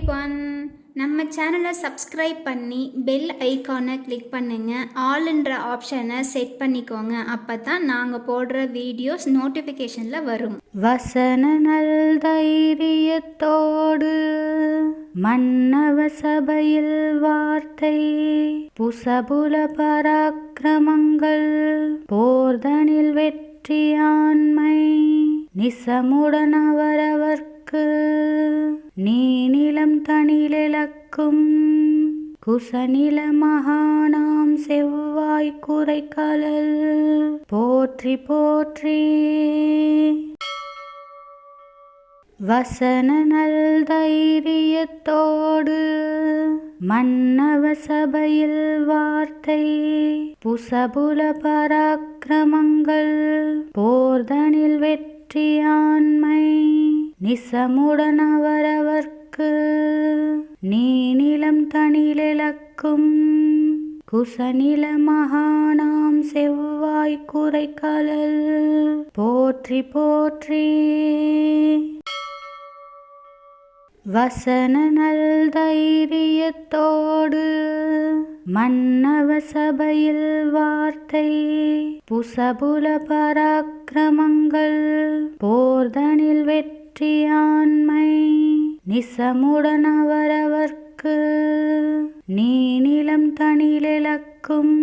Every one நம்ம சேனலை subscribe பண்ணி பெல் ஐக்கானை கிளிக் பண்ணுங்கள் ஆல்ன்ற ஆப்ஷனை செட் பண்ணிக்கோங்க. அப்போ தான் நாங்கள் போடுற வீடியோஸ் நோட்டிஃபிகேஷனில் வரும். வசன நல் தைரியத்தோடு மன்னவ சபையில் வார்த்தை புசபுல பராக்கிரமங்கள் போர்தனில் வெற்றியாண்மை நிசமுடன் அவரவர்க்கு நீ நிலம் தனிலக்கும் குசநில மகானாம் செவ்வாய் குறைக்கலல் போற்றி போற்றி. வசன நல் தைரியத்தோடு மன்னவ சபையில் வார்த்தை. புசபுல பராக்கிரமங்கள் போர்தனில் வெற்றியாண்மை நிசமுடனவரவர்க்கு நீ நிலம் தனிலக்கும் குசநில மகானாம் செவ்வாய் குறைக்கலல் போற்றி போற்றி. வசன நல் தைரியத்தோடு மன்னவ சபையில் வார்த்தை புசபுல பராக்கிரமங்கள் போர்தனில் வெற்றி நிசமுடன் நிசமுடனவரவர்க்கு நீ நிலம் தனிலக்கும்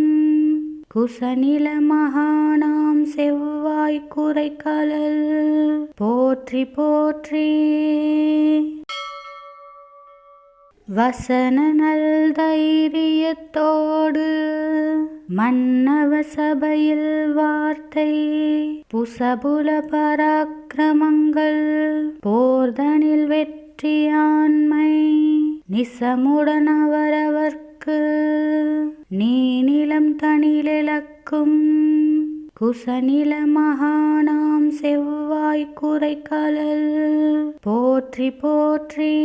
குசநில மகானாம் செவ்வாய் குறைக்கலல் போற்றி போற்றி. வசன நல் தைரியத்தோடு மன்னவ சபையில் வார்த்தை புசபுல பராக்கிரமங்கள் போர்தனில் வெற்றியாண்மை நிசமுடன் அவரவர்க்கு நீ நிலம் தனிலக்கும் குசநில மகானாம் செவ்வாய் குறைக்கலல் போற்றி போற்றி.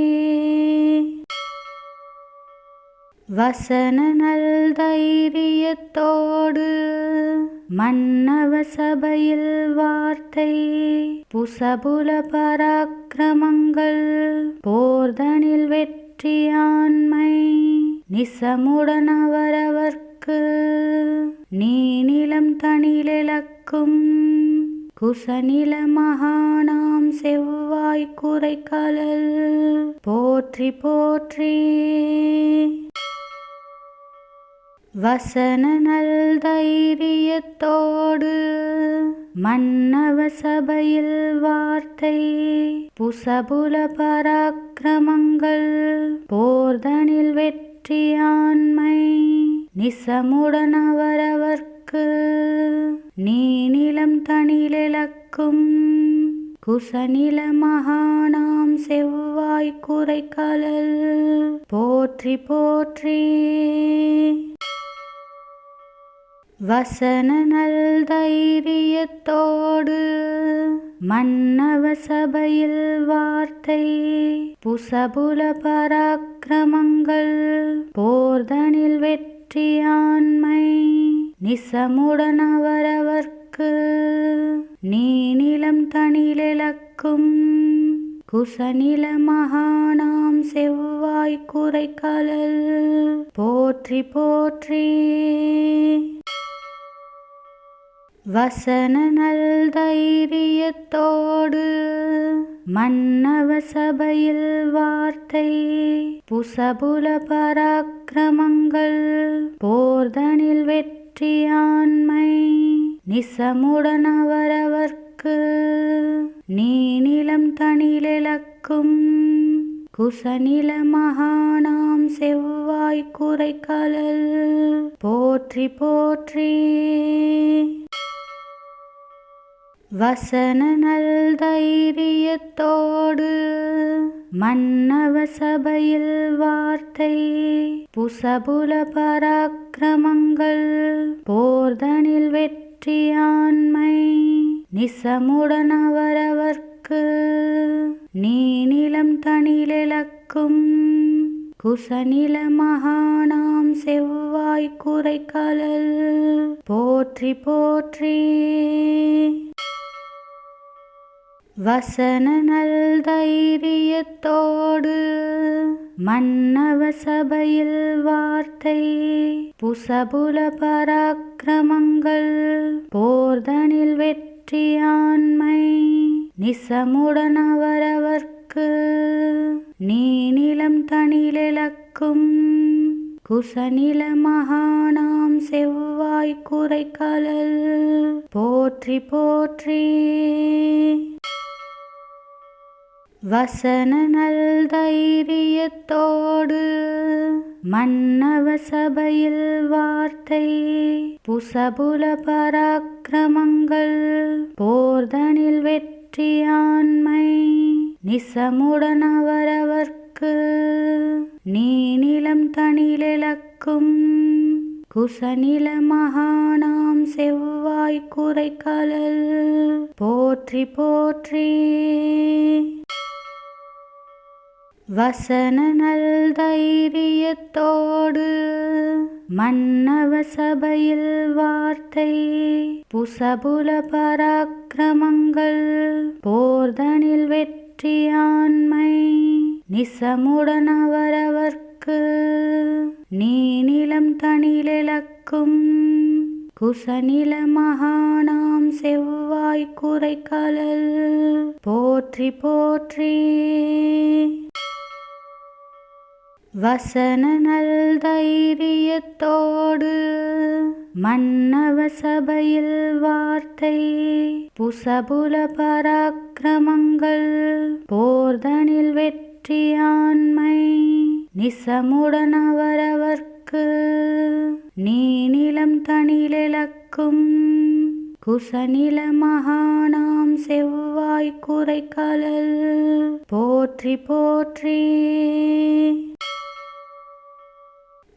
வசன நல் தைரியத்தோடு மன்னவ சபையில் வார்த்தை புசபுல பராக்கிரமங்கள் போர்தனில் வெற்றியாண்மை நிசமுடன் அவரவர்க்கு நீ நிலம் தனிலக்கும் குசநில மகானாம் செவ்வாய் குறைக்கலல் போற்றி போற்றி. வசன நல் தைரியத்தோடு மன்னவ சபையில் வார்த்தை புசபுல பராக்கிரமங்கள் போர்தனில் வெற்றியாண்மை நிசமுடன் அவரவர்க்கு நீ நிலம் தனிலக்கும் குசநில மகானாம் செவ்வாய் குறைக்கலல் போற்றி போற்றி வசன நல் தைரியத்தோடு மன்னவ சபையில் வார்த்தை புசபுல பராக்கிரமங்கள் போர்தனில் வெற்றியாண்மை நிசமுடன் அவரவர்க்கு நீ நிலம் தனிலக்கும் குசநில மகானாம் செவ்வாய் குறைக்கலல் போற்றி போற்றி. வசன நல் தைரியத்தோடு மன்னவ சபையில் வார்த்தை புசபுல பராக்கிரமங்கள் போர்தனில் வெற்றியாண்மை நிசமுடன் அவரவர்க்கு நீ நிலம் தனிலக்கும் குசநில மகானாம் செவ்வாய் குறைக்கலல் போற்றி போற்றி. வசன நல் தைரியத்தோடு மன்னவ சபையில் வார்த்தை புசபுல பராக்கிரமங்கள் போர்தனில் வெற்றியாண்மை நிசமுடன் அவரவர்க்கு நீ நிலம் தனிலக்கும் குசநில மகானாம் செவ்வாய் குறைக்கலல் போற்றி போற்றி. வசன நல் தைரியத்தோடு மன்னவ சபையில் வார்த்தை புசபுல பராக்கிரமங்கள் போர்தனில் வெற்றியாண்மை நிசமுடன் அவரவர்க்கு நீ நிலம் தனிலக்கும் குசநில மகானாம் செவ்வாய் குறைக்கலல் போற்றி போற்றி. வசன நல் தைரியத்தோடு மன்னவ சபையில் வார்த்தை புசபுல பராக்கிரமங்கள் போர்தனில் வெற்றியாண்மை நிசமுடன் அவரவர்க்கு நீ நிலம் தனிலக்கும் குசநில மகானாம் செவ்வாய் குறைக்கலல் போற்றி போற்றி. வசன நல் தைரியத்தோடு மன்னவ சபையில் வார்த்தை புசபுல பராக்கிரமங்கள் போர்தனில் வெற்றியாண்மை நிசமுடன் அவரவர்க்கு நீ நிலம் தனிலக்கும் குசநில மகானாம் செவ்வாய் குறைக்கலல் போற்றி போற்றி வசன நல் தைரியத்தோடு மன்னவ சபையில் வார்த்தை புசபுல பராக்கிரமங்கள் போர்தனில் வெற்றியாண்மை நிசமுடன் அவரவர்க்கு நீ நிலம் தனிலக்கும் குசநில மகானாம் செவ்வாய் குறைக்கலல் போற்றி போற்றி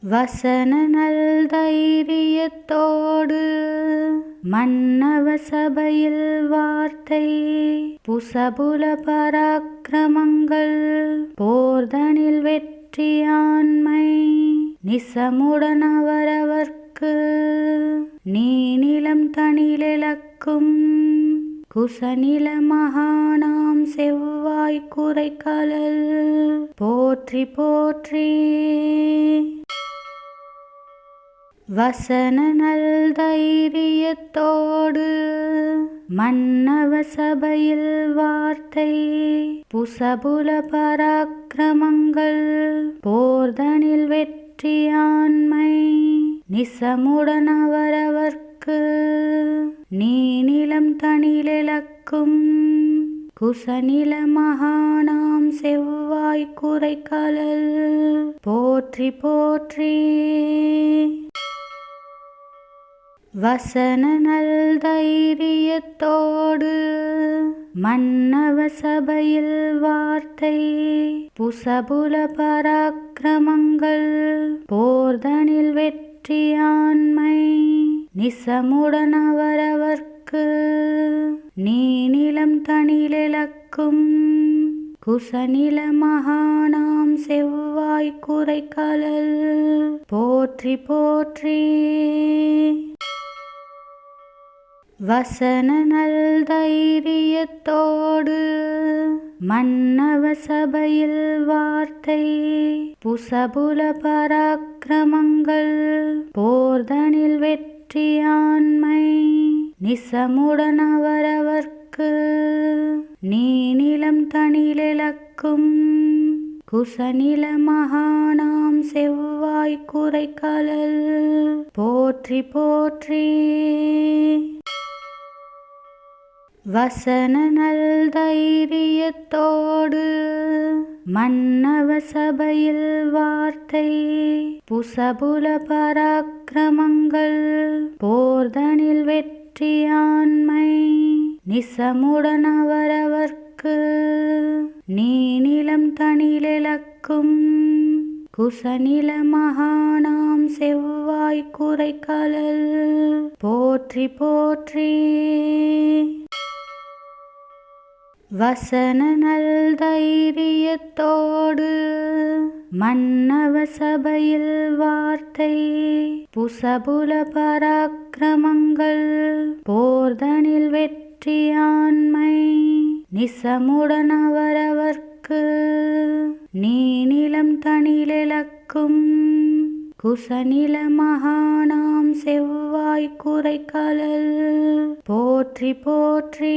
வசன நல் தைரியத்தோடு மன்னவ சபையில் வார்த்தை புசபுல பராக்கிரமங்கள் போர்தனில் வெற்றியாண்மை நிசமுடன் அவரவர்க்கு நீ நிலம் தனிலக்கும் குசநில மகானாம் செவ்வாய் குறைக்கலல் போற்றி போற்றி. வசன நல் தைரியத்தோடு மன்னவ சபையில் வார்த்தை புசபுல பராக்கிரமங்கள் போர்தனில் வெற்றியாண்மை நிசமுடன் அவரவர்க்கு நீ நிலம் தனிலக்கும் குசநில மகானாம் செவ்வாய் குறைக்கலல் போற்றி போற்றி. வசன நல் தைரியத்தோடு மன்னவ சபையில் வார்த்தை புசபுல பராக்கிரமங்கள் போர்தனில் வெற்றியாண்மை நிசமுடன் அவரவர்க்கு நீ நிலம் தனிலக்கும் குசநில மகானாம் செவ்வாய் குறைக்கலல் போற்றி போற்றி. வசன நல் தைரியத்தோடு மன்னவ சபையில் வார்த்தை புசபுல பராக்கிரமங்கள் போர்தனில் வெற்றியாண்மை நிசமுடன் அவரவர்க்கு நீ நிலம் தனிலக்கும் குசநில மகானாம் செவ்வாய் குறைக்கலல் போற்றி போற்றி வசன நல் தைரியத்தோடு மன்னவ சபையில் வார்த்தை புசபுல பராக்கிரமங்கள் போர்தனில் வெற்றியாண்மை நிசமுடன் அவரவர்க்கு நீ நிலம் தனிலக்கும் குசநில மகானாம் செவ்வாய் குறைக்கலல் போற்றி போற்றி. வசன நல் தைரியத்தோடு மன்னவ சபையில் வார்த்தை புசபுல பராக்கிரமங்கள் போர்தனில் வெற்றியாண்மை நிசமுடன் அவரவர்க்கு நீ நிலம் தனிலிழக்கும் குசநில மகானாம் செவ்வாய் குறை போற்றி போற்றி